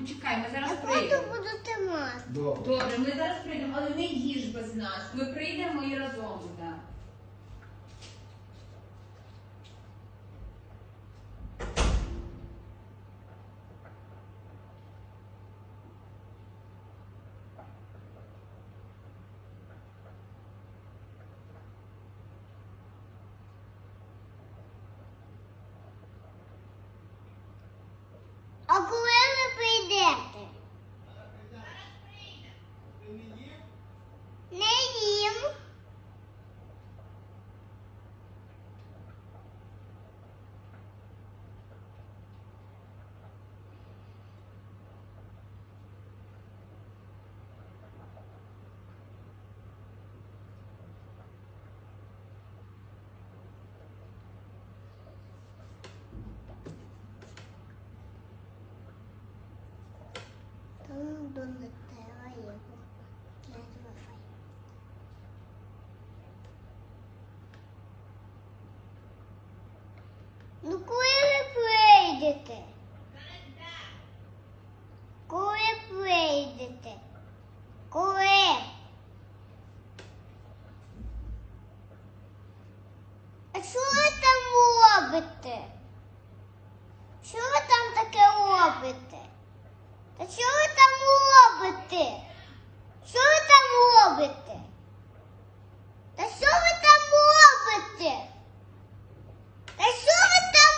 почекай, ми зараз Я прийдемо. Добре, ми зараз прийдемо, але не їж без нас. Ми прийдемо і разом Там долетела його на телефон. Ну коли ви прийдете? Коли прийдете? Коли? А що ви там робите? Що ви там таке робите? Та що ви там робите? Що ви там робите? Та що ви там робите? Та що ви там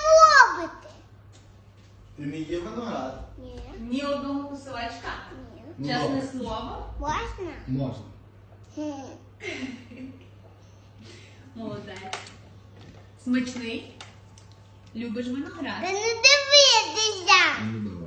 робите? Ти не є виноград? Ні. Ні одного кусочка. Ні. Ну, Чесне добре. слово. Можна? Можна. Хм. Молодець. Смачний. Любиш виноград? Та не дивитися. Ну добре.